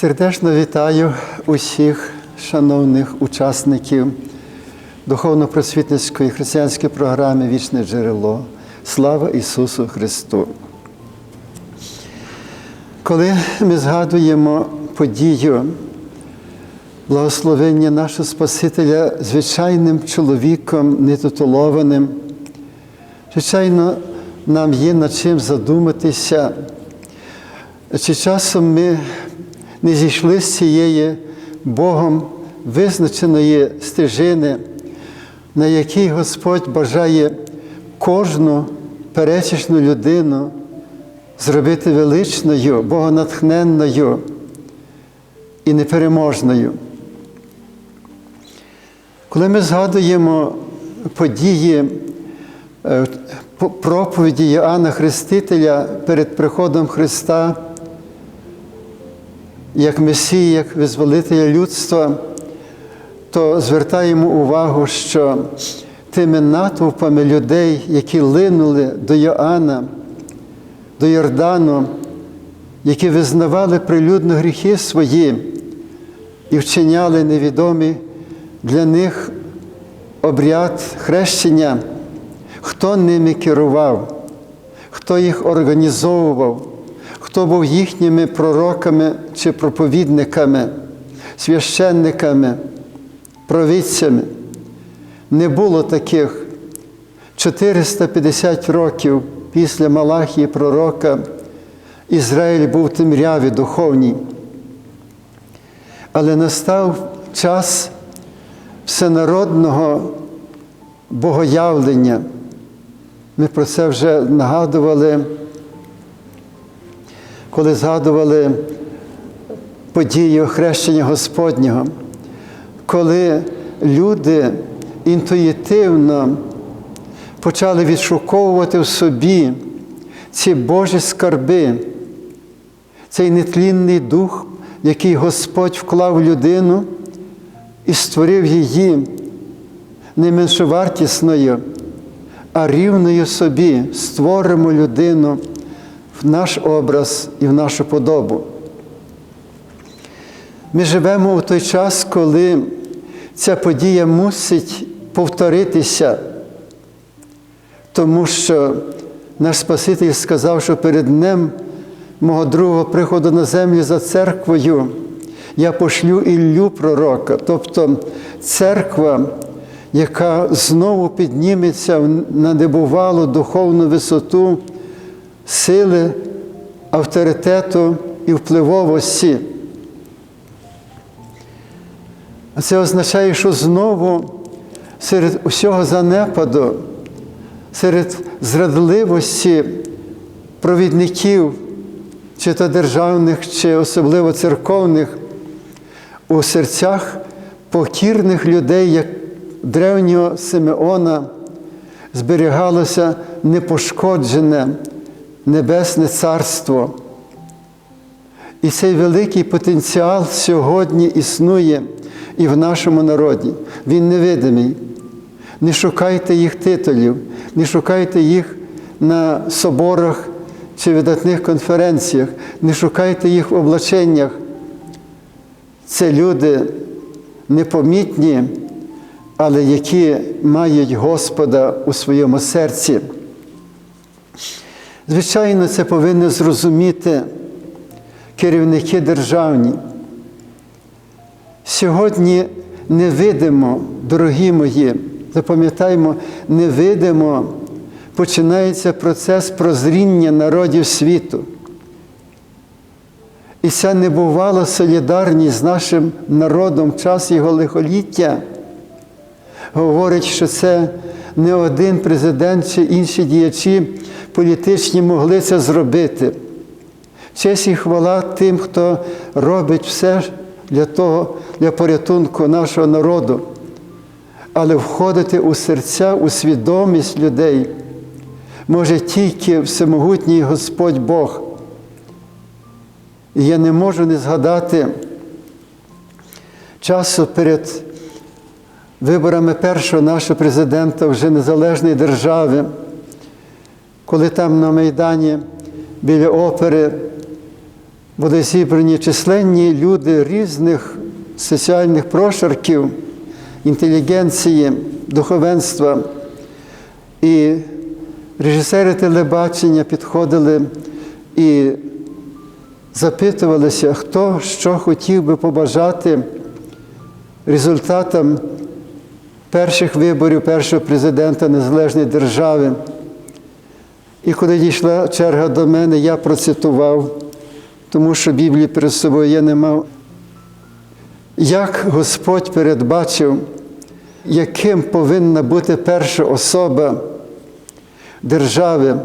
Сердечно вітаю усіх шановних учасників духовно-просвітницької християнської програми Вічне джерело. Слава Ісусу Христу! Коли ми згадуємо подію благословення нашого Спасителя звичайним чоловіком, нетитулованим, звичайно, нам є над чим задуматися, чи часом ми не зійшли з цієї Богом визначеної стежини, на якій Господь бажає кожну пересічну людину зробити величною, богонатхненною і непереможною. Коли ми згадуємо події е, проповіді Іоанна Хрестителя перед приходом Христа, як Месії, як визволителя людства, то звертаємо увагу, що тими натовпами людей, які линули до Йоанна, до Йордану, які визнавали прилюдно гріхи свої і вчиняли невідомі для них обряд хрещення, хто ними керував, хто їх організовував, хто був їхніми пророками чи проповідниками, священниками, провидцями. Не було таких 450 років після Малахії пророка Ізраїль був в темряві духовній. Але настав час всенародного богоявлення. Ми про це вже нагадували, коли згадували подію хрещення Господнього, коли люди інтуїтивно почали відшуковувати в собі ці Божі скарби, цей нетлінний дух, який Господь вклав в людину і створив її не меншовартісною, а рівною собі створимо людину в наш образ і в нашу подобу. Ми живемо у той час, коли ця подія мусить повторитися, тому що наш Спаситель сказав, що перед Днем мого другого приходу на землю за церквою я пошлю Іллю пророка, тобто церква, яка знову підніметься на небувалу духовну висоту сили, авторитету і впливовості. Це означає, що знову серед усього занепаду, серед зрадливості провідників, чи то державних, чи особливо церковних, у серцях покірних людей, як древнього Симеона, зберігалося непошкоджене Небесне Царство. І цей великий потенціал сьогодні існує і в нашому народі. Він невидимий. Не шукайте їх титулів, не шукайте їх на соборах чи видатних конференціях, не шукайте їх в облаченнях. Це люди непомітні, але які мають Господа у своєму серці. Звичайно, це повинні зрозуміти керівники державні. Сьогодні невидимо, дорогі мої, запам'ятаємо, невидимо починається процес прозріння народів світу. І ця небувала солідарність з нашим народом в час його лихоліття говорить, що це не один президент чи інші діячі політичні могли це зробити. Честь і хвала тим, хто робить все для того, для порятунку нашого народу, але входити у серця, у свідомість людей може тільки всемогутній Господь Бог. І я не можу не згадати часу перед виборами першого нашого президента вже незалежної держави, коли там на Майдані біля опери були зібрані численні люди різних соціальних прошарків, інтелігенції, духовенства. І режисери телебачення підходили і запитувалися, хто що хотів би побажати результатам перших виборів першого президента Незалежної держави. І коли дійшла черга до мене, я процитував, тому що Біблії перед собою я не мав. Як Господь передбачив, яким повинна бути перша особа держави,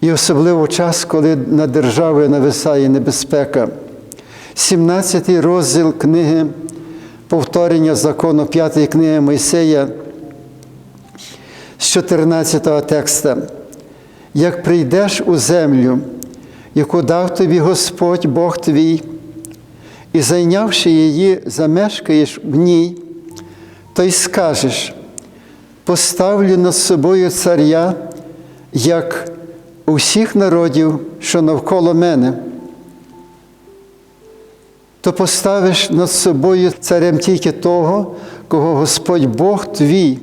і особливо час, коли над державою нависає небезпека. 17 розділ книги повторення закону 5 книги Мойсея з 14 текста. Як прийдеш у землю, яку дав тобі Господь Бог твій, і зайнявши її, замешкаєш в ній, то й скажеш: поставлю над собою царя, як у всіх народів, що навколо мене, то поставиш над собою царем тільки того, кого Господь Бог твій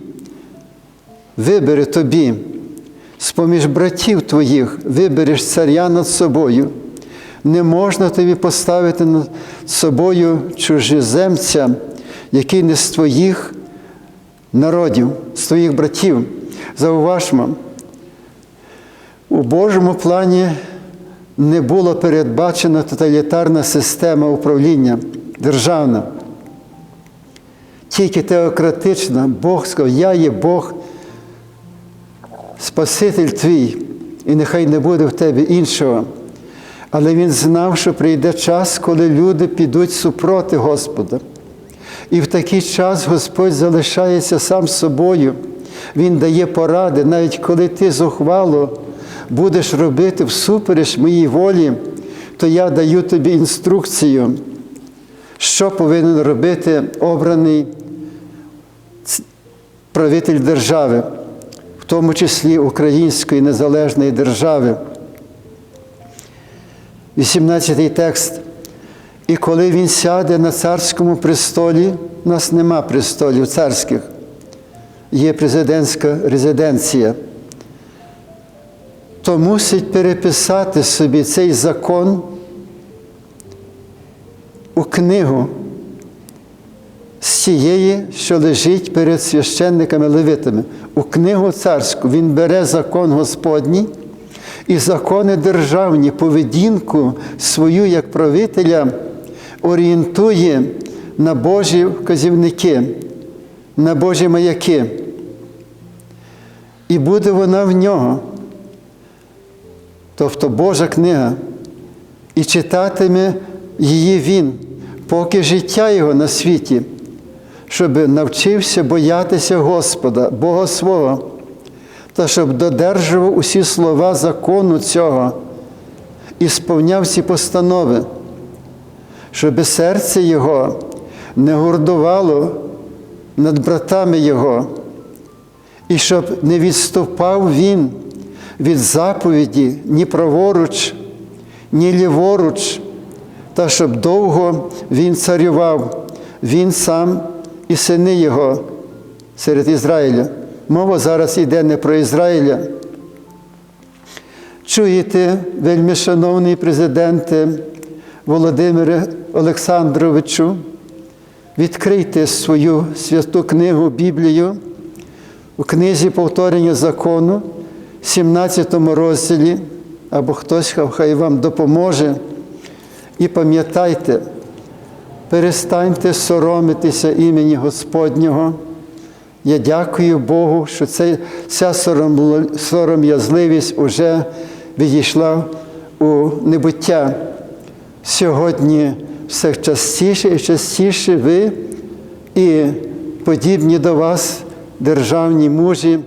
вибере тобі, з-поміж братів твоїх вибереш царя над собою. Не можна тобі поставити над собою чужеземця, який не з твоїх народів, з твоїх братів. Зауважмо, у Божому плані не була передбачена тоталітарна система управління державна. Тільки теократична, Бог сказав, я є Бог, Спаситель твій, і нехай не буде в тебе іншого. Але він знав, що прийде час, коли люди підуть супроти Господа. І в такий час Господь залишається сам собою. Він дає поради, навіть коли ти зухвало будеш робити всупереч моїй волі, то я даю тобі інструкцію, що повинен робити обраний правитель держави, тому числі Української незалежної держави. 18-й текст. І коли він сяде на царському престолі, у нас нема престолів царських, є президентська резиденція, то мусить переписати собі цей закон у книгу з тієї, що лежить перед священниками левитами. У книгу царську він бере закон Господній і закони державні, поведінку свою як правителя орієнтує на Божі вказівники, на Божі маяки. І буде вона в нього. Тобто Божа книга, і читатиме її він, поки життя його на світі, щоб навчився боятися Господа, Бога свого, та щоб додержував усі слова закону цього і сповняв ці постанови, щоб серце Його не гордувало над братами Його, і щоб не відступав він від заповіді ні праворуч, ні ліворуч, та щоб довго він царював, він сам і сини його серед Ізраїля. Мова зараз йде не про Ізраїля. Чуєте, вельми шановний президенте Володимире Олександровичу, відкрийте свою святу книгу Біблію у книзі повторення закону. 17 розділі, або хтось хай вам допоможе. І пам'ятайте, перестаньте соромитися імені Господнього. Я дякую Богу, що ця, сором'язливість уже відійшла у небуття. Сьогодні все частіше і частіше ви і подібні до вас державні мужі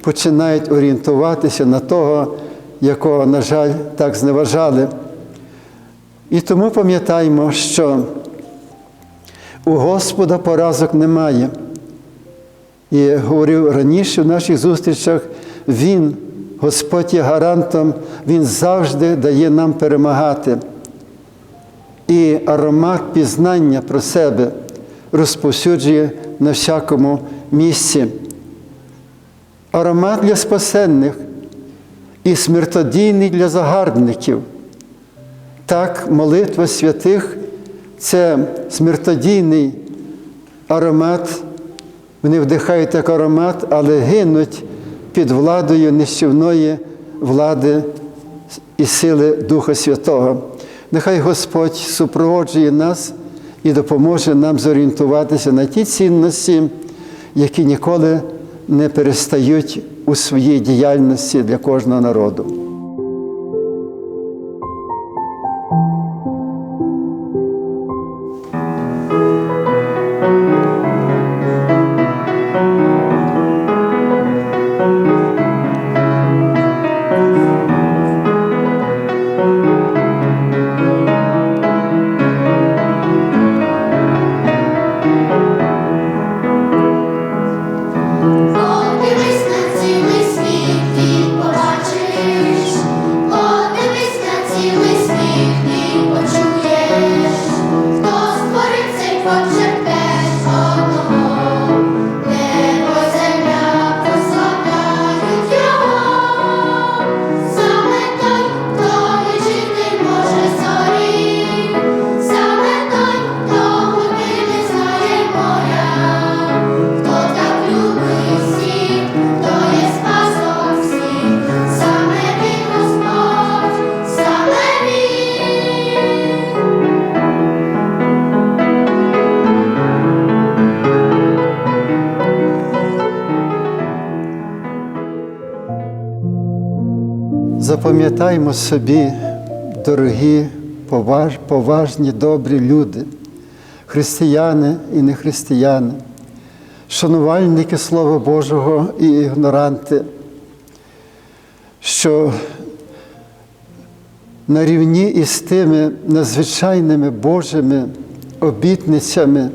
починають орієнтуватися на того, якого, на жаль, так зневажали. І тому пам'ятаємо, що у Господа поразок немає. І говорив раніше в наших зустрічах, Він Господь є гарантом, Він завжди дає нам перемагати. І аромат пізнання про себе розповсюджує на всякому місці. Аромат для спасенних і смертодійний для загарбників. Так, молитва святих це смертодійний аромат. Вони вдихають як аромат, але гинуть під владою нищівної влади і сили Духа Святого. Нехай Господь супроводжує нас і допоможе нам зорієнтуватися на ті цінності, які ніколи не перестають у своїй діяльності для кожного народу. Запам'ятаймо собі, дорогі, поваж, поважні, добрі люди, християни і нехристияни, шанувальники Слова Божого і ігноранти, що на рівні із тими надзвичайними Божими обітницями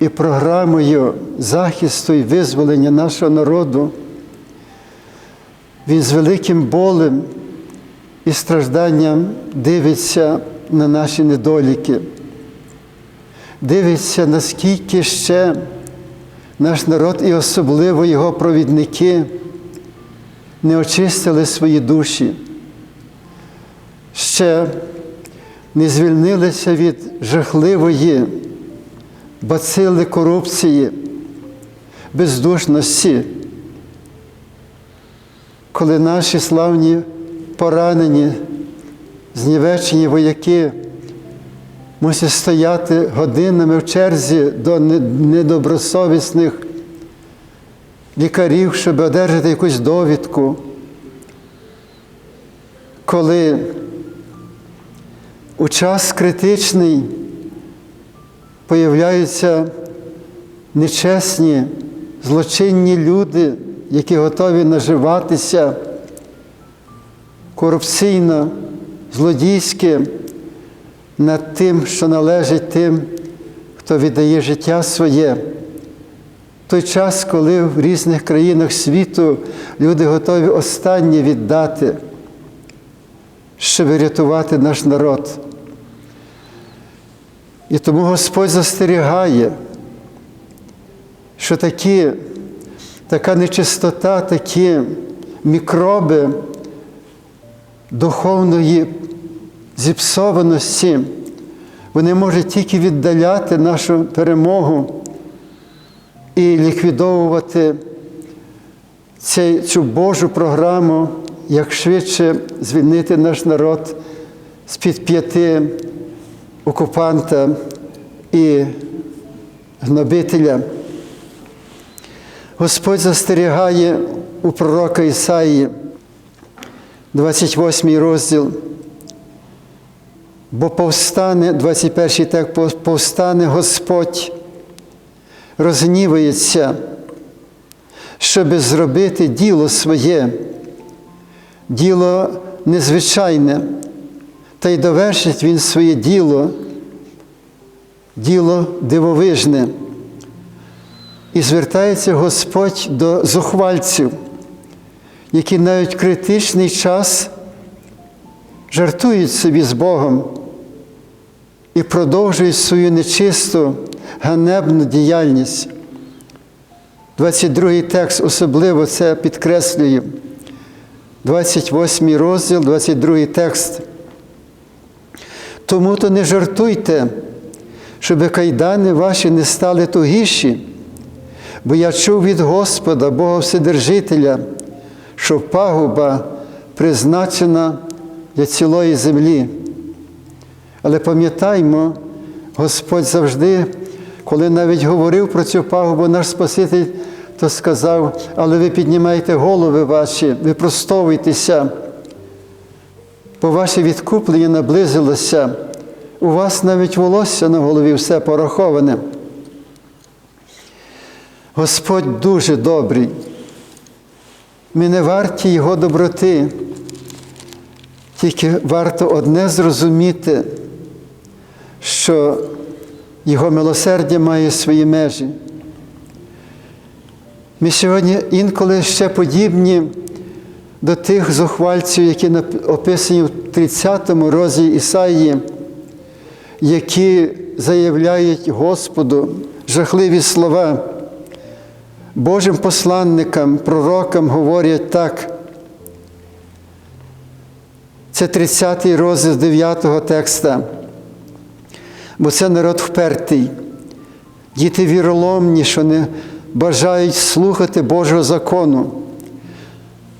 і програмою захисту і визволення нашого народу. Він з великим болем і стражданням дивиться на наші недоліки, дивиться, наскільки ще наш народ і особливо його провідники не очистили свої душі, ще не звільнилися від жахливої бацили корупції, бездушності коли наші славні поранені, знівечені вояки мусять стояти годинами в черзі до недобросовісних лікарів, щоб одержати якусь довідку, коли у час критичний появляються нечесні, злочинні люди, які готові наживатися корупційно, злодійськи над тим, що належить тим, хто віддає життя своє. Той час, коли в різних країнах світу люди готові останнє віддати, щоб рятувати наш народ. І тому Господь застерігає, що такі така нечистота, такі мікроби духовної зіпсованості, вони можуть тільки віддаляти нашу перемогу і ліквідовувати цю Божу програму, як швидше звільнити наш народ з-під п'яти окупанта і гнобителя. Господь застерігає у пророка Ісаї, 28 розділ, бо повстане, 21 так, повстане Господь, розгнівається, щоб зробити діло своє, діло незвичайне, та й довершить Він своє діло, діло дивовижне. І звертається Господь до зухвальців, які навіть в критичний час жартують собі з Богом і продовжують свою нечисту, ганебну діяльність. 22 текст особливо це підкреслює. 28 розділ, 22 текст. Тому то не жартуйте, щоб кайдани ваші не стали тугіші, бо я чув від Господа, Бога Вседержителя, що пагуба призначена для цілої землі. Але пам'ятаймо, Господь завжди, коли навіть говорив про цю пагубу, наш Спаситель, то сказав, але ви піднімайте голови ваші, випростовуйтеся, бо ваше відкуплення наблизилося. У вас навіть волосся на голові все пораховане. Господь дуже добрий. Ми не варті Його доброти. Тільки варто одне зрозуміти, що Його милосердя має свої межі. Ми сьогодні інколи ще подібні до тих зухвальців, які описані в 30 розділі Ісаїї, які заявляють Господу жахливі слова. Божим посланникам, пророкам говорять так. Це 30 розділ з 9 текста. Бо це народ впертий, діти віроломні, що не бажають слухати Божого закону,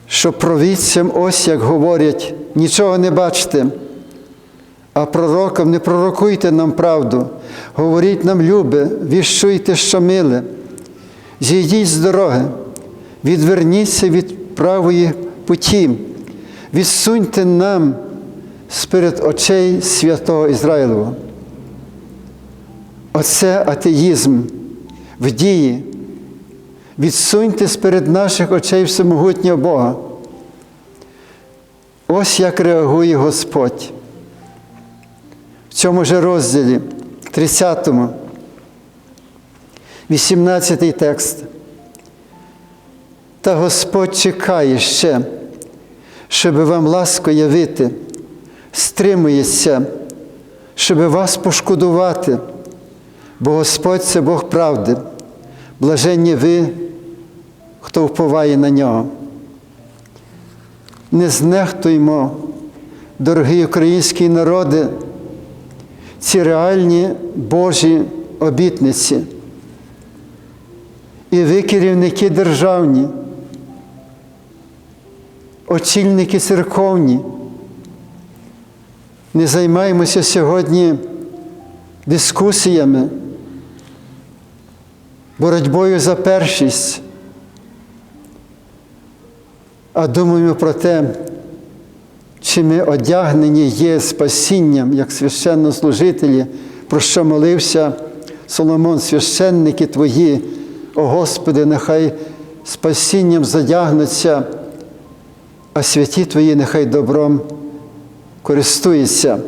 що провідцям ось як говорять, нічого не бачите, а пророкам не пророкуйте нам правду, говоріть нам любе, віщуйте, що миле, зійдіть з дороги, відверніться від правої путі, відсуньте нам сперед очей святого Ізраїлового. Оце атеїзм в дії. Відсуньте сперед наших очей всемогутнього Бога. Ось як реагує Господь. В цьому же розділі, 30, 18 текст. Та Господь чекає ще, щоб вам ласку явити, стримується, щоб вас пошкодувати, бо Господь це Бог правди, блаженні ви, хто вповає на нього. Не знехтуймо, дорогі українські народи, ці реальні Божі обітниці. І ви, керівники державні, очільники церковні, не займаємося сьогодні дискусіями, боротьбою за першість, а думаємо про те, чи ми одягнені є спасінням, як священнослужителі, про що молився Соломон, священники Твої, о Господи, нехай спасінням задягнуться, а святі Твої нехай добром користуються.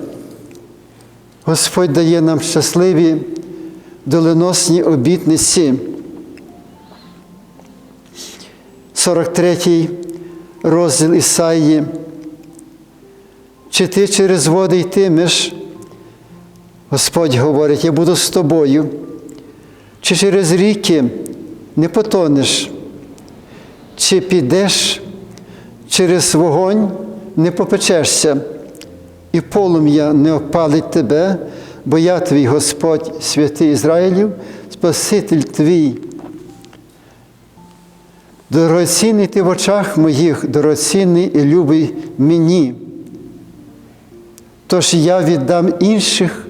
Господь дає нам щасливі доленосні обітниці. 43 розділ Ісаї. Чи ти через води йтимеш? Господь говорить, я буду з тобою. Чи через ріки не потонеш, чи підеш через вогонь, не попечешся, і полум'я не опалить тебе, бо я твій Господь, святий Ізраїлів, Спаситель твій. Дорогоцінний ти в очах моїх, дорогоцінний і любий мені. Тож я віддам інших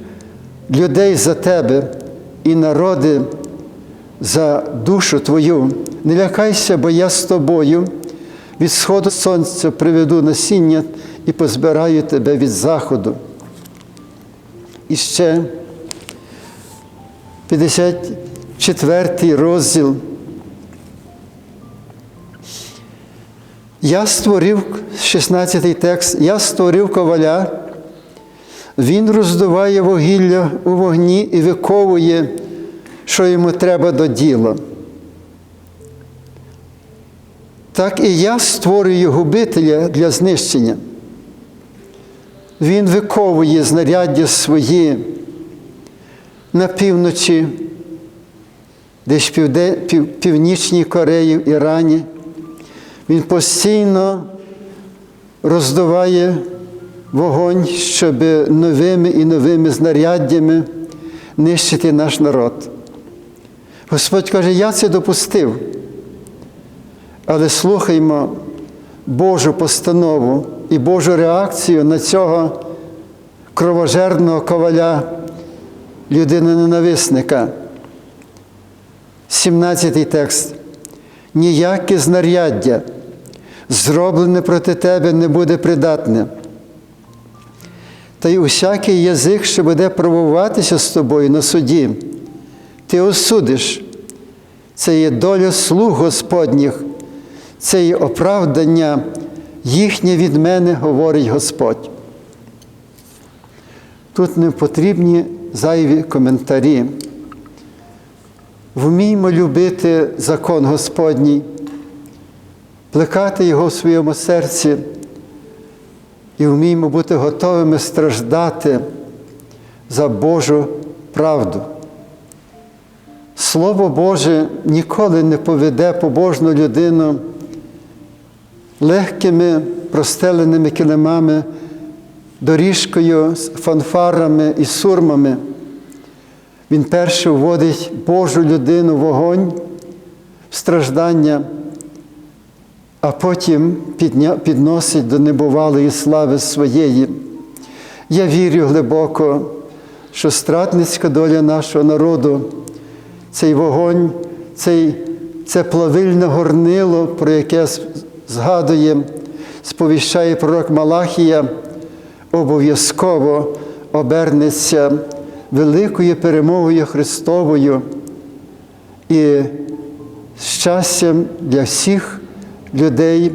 людей за тебе і народи за душу твою. Не лякайся, бо я з тобою. Від сходу сонця приведу насіння і позбираю тебе від заходу. І ще 54 розділ. Я створив, 16 текст, я створив коваля, він роздуває вугілля у вогні і виковує, що йому треба до діла. так і я створюю губителя для знищення. Він виковує знаряддя свої на півночі, десь півде, пів, північній Кореї, в Ірані. Він постійно роздуває вогонь, щоб новими і новими знаряддями нищити наш народ. Господь каже, я це допустив. Але слухаймо Божу постанову і Божу реакцію на цього кровожерного коваля, людини-ненависника. 17 текст. Ніяке знаряддя, зроблене проти тебе, не буде придатне. Та й усякий язик, що буде пробуватися з тобою на суді, ти осудиш. Це є доля слуг Господніх, це є оправдання їхнє від мене, говорить Господь. Тут не потрібні зайві коментарі. Вміймо любити закон Господній, плекати його в своєму серці і вміймо бути готовими страждати за Божу правду. Слово Боже ніколи не поведе побожну людину легкими простеленими килимами, доріжкою фанфарами і сурмами. Він перше вводить Божу людину в вогонь, страждання, а потім підносить до небувалої слави своєї. Я вірю глибоко, що стратницька доля нашого народу, цей вогонь, цей, це плавильне горнило, про яке згадує, сповіщає пророк Малахія, обов'язково обернеться великою перемогою Христовою і щастям для всіх людей,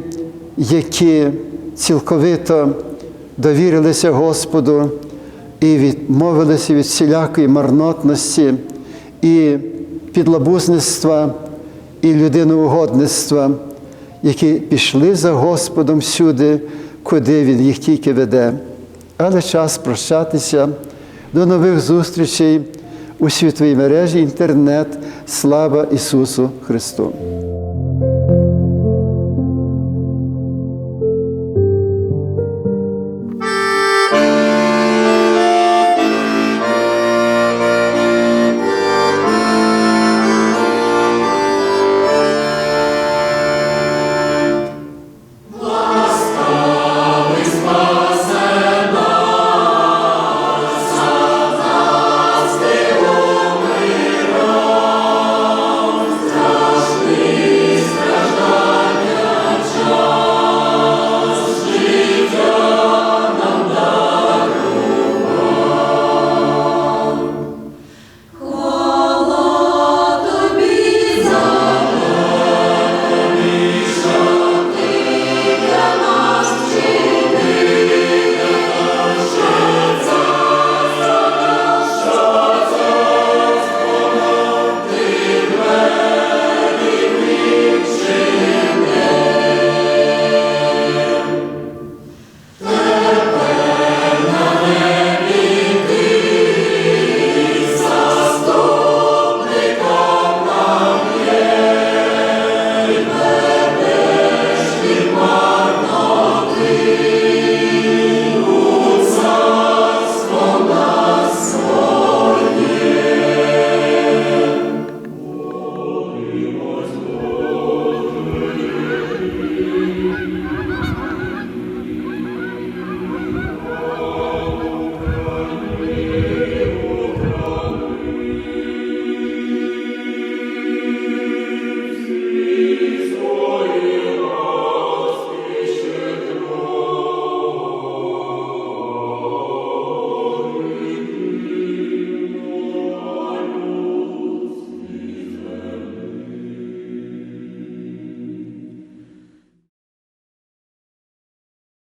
які цілковито довірилися Господу і відмовилися від всілякої марнотності і підлабузництва і людиноугодництва, які пішли за Господом всюди, куди Він їх тільки веде. Але час прощатися. До нових зустрічей у світовій мережі інтернет. Слава Ісусу Христу!